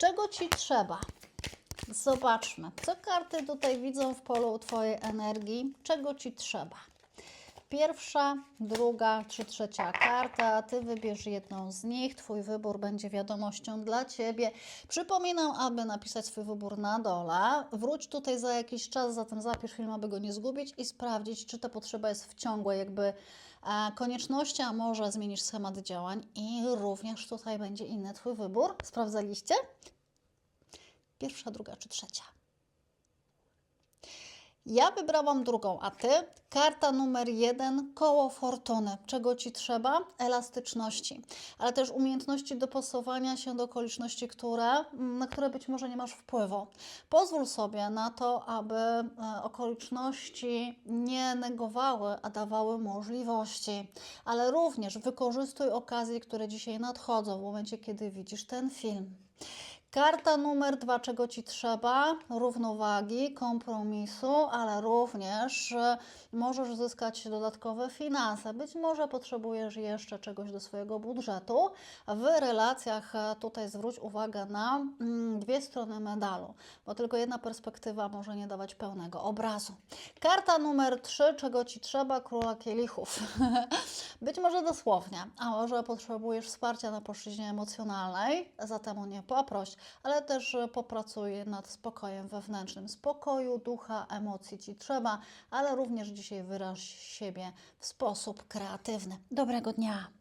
Czego Ci trzeba? Zobaczmy, co karty tutaj widzą w polu Twojej energii, czego Ci trzeba. Pierwsza, druga czy trzecia karta, Ty wybierz jedną z nich, Twój wybór będzie wiadomością dla Ciebie. Przypominam, aby napisać swój wybór na dole. Wróć tutaj za jakiś czas, zatem zapisz film, aby go nie zgubić i sprawdzić, czy ta potrzeba jest w ciągłej jakby e, konieczności, a może zmienisz schemat działań i również tutaj będzie inny Twój wybór. Sprawdzaliście? Pierwsza, druga czy trzecia? Ja wybrałam drugą, a ty? Karta numer jeden, koło fortuny. Czego ci trzeba? Elastyczności, ale też umiejętności dopasowania się do okoliczności, które, na które być może nie masz wpływu. Pozwól sobie na to, aby e, okoliczności nie negowały, a dawały możliwości, ale również wykorzystuj okazje, które dzisiaj nadchodzą w momencie, kiedy widzisz ten film. Karta numer dwa, czego ci trzeba? Równowagi, kompromisu, ale również możesz zyskać dodatkowe finanse. Być może potrzebujesz jeszcze czegoś do swojego budżetu. W relacjach e, tutaj zwróć uwagę na mm, dwie strony medalu, bo tylko jedna perspektywa może nie dawać pełnego obrazu. Karta numer trzy, czego ci trzeba? Króla kielichów. Być może dosłownie, a może potrzebujesz wsparcia na płaszczyźnie emocjonalnej, zatem o nie poproś, ale też e, popracuj nad spokojem wewnętrznym. Spokoju, ducha, emocji ci trzeba, ale również dzisiaj wyraź siebie w sposób kreatywny. Dobrego dnia!